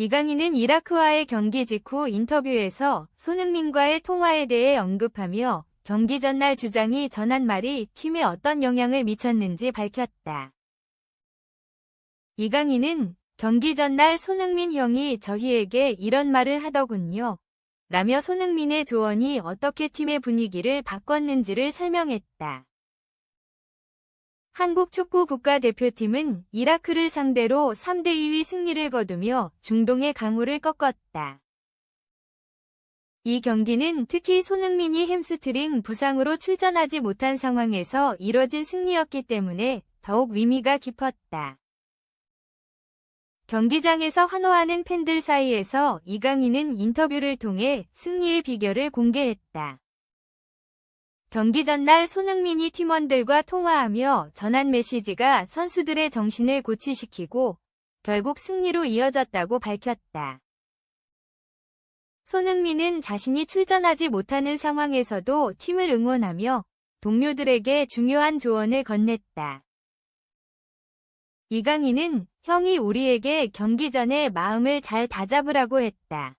이강인은 이라크와의 경기 직후 인터뷰에서 손흥민과의 통화에 대해 언급하며 경기 전날 주장이 전한 말이 팀에 어떤 영향을 미쳤는지 밝혔다. 이강인은 경기 전날 손흥민 형이 저희에게 이런 말을 하더군요. 라며 손흥민의 조언이 어떻게 팀의 분위기를 바꿨는지를 설명했다. 한국 축구 국가대표팀은 이라크를 상대로 3대2위 승리를 거두며 중동의 강호를 꺾었다. 이 경기는 특히 손흥민이 햄스트링 부상으로 출전하지 못한 상황에서 이뤄진 승리였기 때문에 더욱 의미가 깊었다. 경기장에서 환호하는 팬들 사이에서 이강인은 인터뷰를 통해 승리의 비결을 공개했다. 경기 전날 손흥민이 팀원들과 통화하며 전한 메시지가 선수들의 정신을 고취시키고 결국 승리로 이어졌다고 밝혔다. 손흥민은 자신이 출전하지 못하는 상황에서도 팀을 응원하며 동료들에게 중요한 조언을 건넸다. 이강인은 형이 우리에게 경기 전에 마음을 잘 다잡으라고 했다.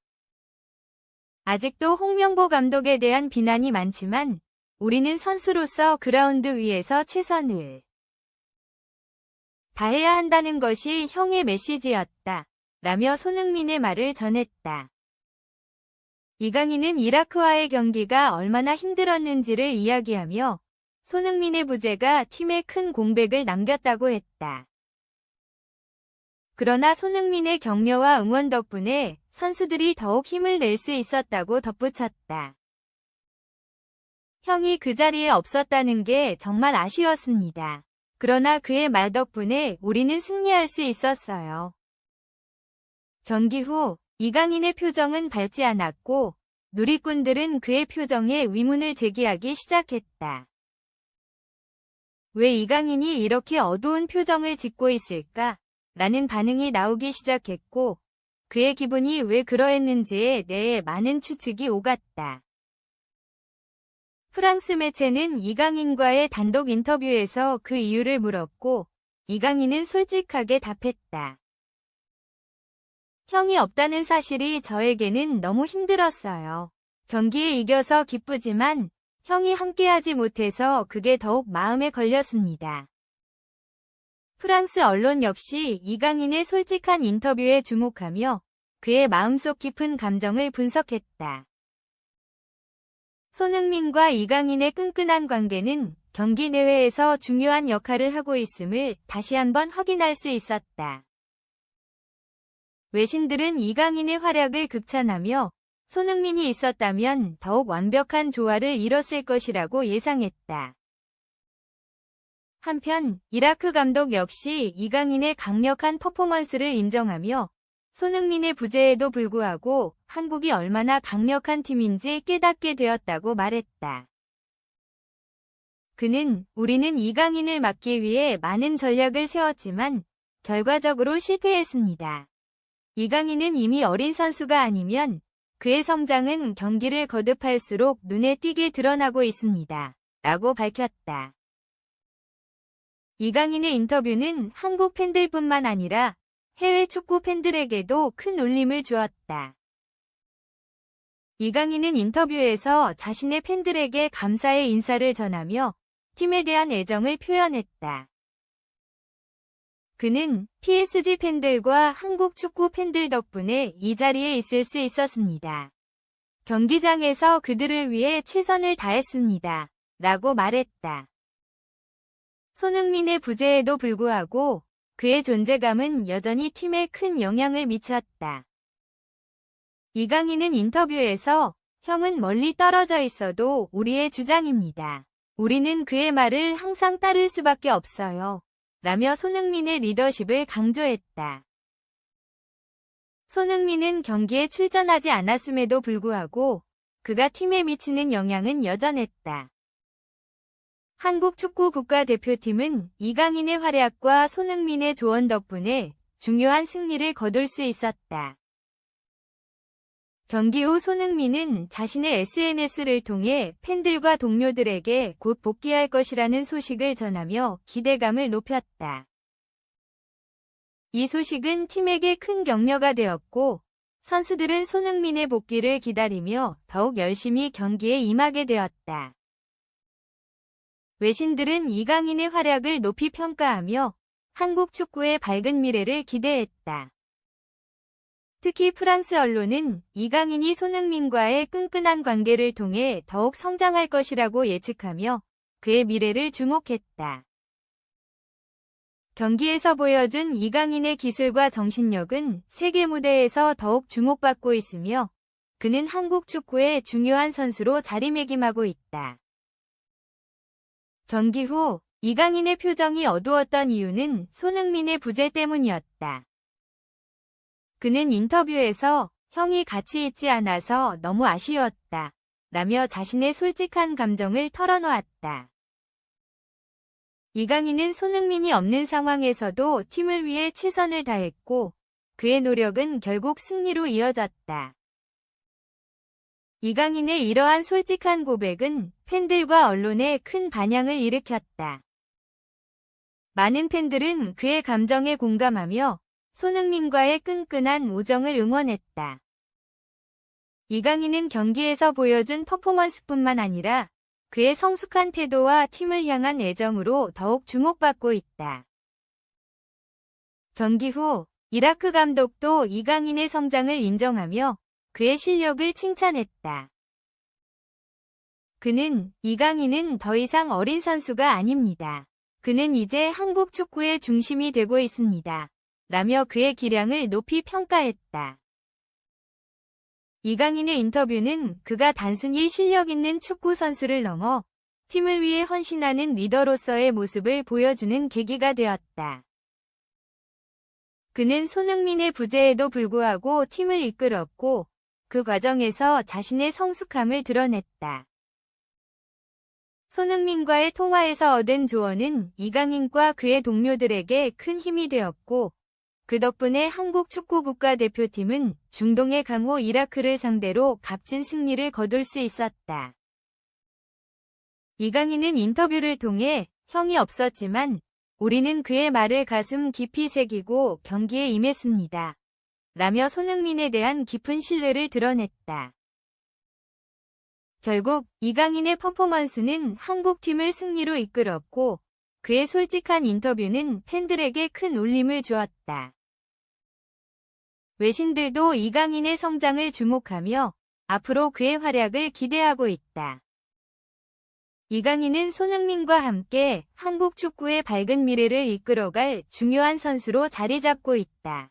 아직도 홍명보 감독에 대한 비난이 많지만 우리는 선수로서 그라운드 위에서 최선을 다해야 한다는 것이 형의 메시지였다. 라며 손흥민의 말을 전했다. 이강인은 이라크와의 경기가 얼마나 힘들었는지를 이야기하며 손흥민의 부재가 팀에 큰 공백을 남겼다고 했다. 그러나 손흥민의 격려와 응원 덕분에 선수들이 더욱 힘을 낼 수 있었다고 덧붙였다. 형이 그 자리에 없었다는 게 정말 아쉬웠습니다. 그러나 그의 말 덕분에 우리는 승리할 수 있었어요. 경기 후 이강인의 표정은 밝지 않았고 누리꾼들은 그의 표정에 의문을 제기하기 시작했다. 왜 이강인이 이렇게 어두운 표정을 짓고 있을까? 라는 반응이 나오기 시작했고 그의 기분이 왜 그러했는지에 대해 많은 추측이 오갔다. 프랑스 매체는 이강인과의 단독 인터뷰에서 그 이유를 물었고 이강인은 솔직하게 답했다. 형이 없다는 사실이 저에게는 너무 힘들었어요. 경기에 이겨서 기쁘지만 형이 함께하지 못해서 그게 더욱 마음에 걸렸습니다. 프랑스 언론 역시 이강인의 솔직한 인터뷰에 주목하며 그의 마음속 깊은 감정을 분석했다. 손흥민과 이강인의 끈끈한 관계는 경기 내외에서 중요한 역할을 하고 있음을 다시 한번 확인할 수 있었다. 외신들은 이강인의 활약을 극찬하며 손흥민이 있었다면 더욱 완벽한 조화를 이뤘을 것이라고 예상했다. 한편 이라크 감독 역시 이강인의 강력한 퍼포먼스를 인정하며 손흥민의 부재에도 불구하고 한국이 얼마나 강력한 팀인지 깨닫게 되었다고 말했다. 그는 우리는 이강인을 막기 위해 많은 전략을 세웠지만 결과적으로 실패했습니다. 이강인은 이미 어린 선수가 아니면 그의 성장은 경기를 거듭할수록 눈에 띄게 드러나고 있습니다. 라고 밝혔다. 이강인의 인터뷰는 한국 팬들뿐만 아니라 해외 축구 팬들에게도 큰 울림을 주었다. 이강인은 인터뷰에서 자신의 팬들에게 감사의 인사를 전하며 팀에 대한 애정을 표현했다. 그는 PSG 팬들과 한국 축구 팬들 덕분에 이 자리에 있을 수 있었습니다. 경기장에서 그들을 위해 최선을 다했습니다. 라고 말했다. 손흥민의 부재에도 불구하고 그의 존재감은 여전히 팀에 큰 영향을 미쳤다. 이강인은 인터뷰에서 형은 멀리 떨어져 있어도 우리의 주장입니다. 우리는 그의 말을 항상 따를 수밖에 없어요. 라며 손흥민의 리더십을 강조했다. 손흥민은 경기에 출전하지 않았음에도 불구하고 그가 팀에 미치는 영향은 여전했다. 한국 축구 국가대표팀은 이강인의 활약과 손흥민의 조언 덕분에 중요한 승리를 거둘 수 있었다. 경기 후 손흥민은 자신의 SNS를 통해 팬들과 동료들에게 곧 복귀할 것이라는 소식을 전하며 기대감을 높였다. 이 소식은 팀에게 큰 격려가 되었고 선수들은 손흥민의 복귀를 기다리며 더욱 열심히 경기에 임하게 되었다. 외신들은 이강인의 활약을 높이 평가하며 한국 축구의 밝은 미래를 기대했다. 특히 프랑스 언론은 이강인이 손흥민과의 끈끈한 관계를 통해 더욱 성장할 것이라고 예측하며 그의 미래를 주목했다. 경기에서 보여준 이강인의 기술과 정신력은 세계 무대에서 더욱 주목받고 있으며 그는 한국 축구의 중요한 선수로 자리매김하고 있다. 경기 후 이강인의 표정이 어두웠던 이유는 손흥민의 부재 때문이었다. 그는 인터뷰에서 형이 같이 있지 않아서 너무 아쉬웠다. 라며 자신의 솔직한 감정을 털어놓았다. 이강인은 손흥민이 없는 상황에서도 팀을 위해 최선을 다했고 그의 노력은 결국 승리로 이어졌다. 이강인의 이러한 솔직한 고백은 팬들과 언론에 큰 반향을 일으켰다. 많은 팬들은 그의 감정에 공감하며 손흥민과의 끈끈한 우정을 응원했다. 이강인은 경기에서 보여준 퍼포먼스뿐만 아니라 그의 성숙한 태도와 팀을 향한 애정으로 더욱 주목받고 있다. 경기 후 이라크 감독도 이강인의 성장을 인정하며 그의 실력을 칭찬했다. 그는 이강인은 더 이상 어린 선수가 아닙니다. 그는 이제 한국 축구의 중심이 되고 있습니다. 라며 그의 기량을 높이 평가했다. 이강인의 인터뷰는 그가 단순히 실력 있는 축구 선수를 넘어 팀을 위해 헌신하는 리더로서의 모습을 보여주는 계기가 되었다. 그는 손흥민의 부재에도 불구하고 팀을 이끌었고 그 과정에서 자신의 성숙함을 드러냈다. 손흥민과의 통화에서 얻은 조언은 이강인과 그의 동료들에게 큰 힘이 되었고 그 덕분에 한국 축구 국가대표팀은 중동의 강호 이라크를 상대로 값진 승리를 거둘 수 있었다. 이강인은 인터뷰를 통해 형이 없었지만 우리는 그의 말을 가슴 깊이 새기고 경기에 임했습니다. 라며 손흥민에 대한 깊은 신뢰를 드러냈다. 결국 이강인의 퍼포먼스는 한국팀을 승리로 이끌었고 그의 솔직한 인터뷰는 팬들에게 큰 울림을 주었다. 외신들도 이강인의 성장을 주목하며 앞으로 그의 활약을 기대하고 있다. 이강인은 손흥민과 함께 한국 축구의 밝은 미래를 이끌어갈 중요한 선수로 자리 잡고 있다.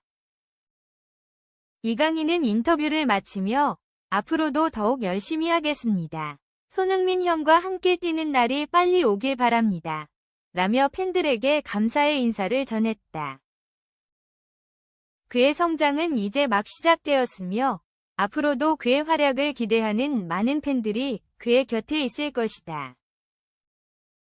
이강인은 인터뷰를 마치며 앞으로도 더욱 열심히 하겠습니다. 손흥민 형과 함께 뛰는 날이 빨리 오길 바랍니다. 라며 팬들에게 감사의 인사를 전했다. 그의 성장은 이제 막 시작되었으며 앞으로도 그의 활약을 기대하는 많은 팬들이 그의 곁에 있을 것이다.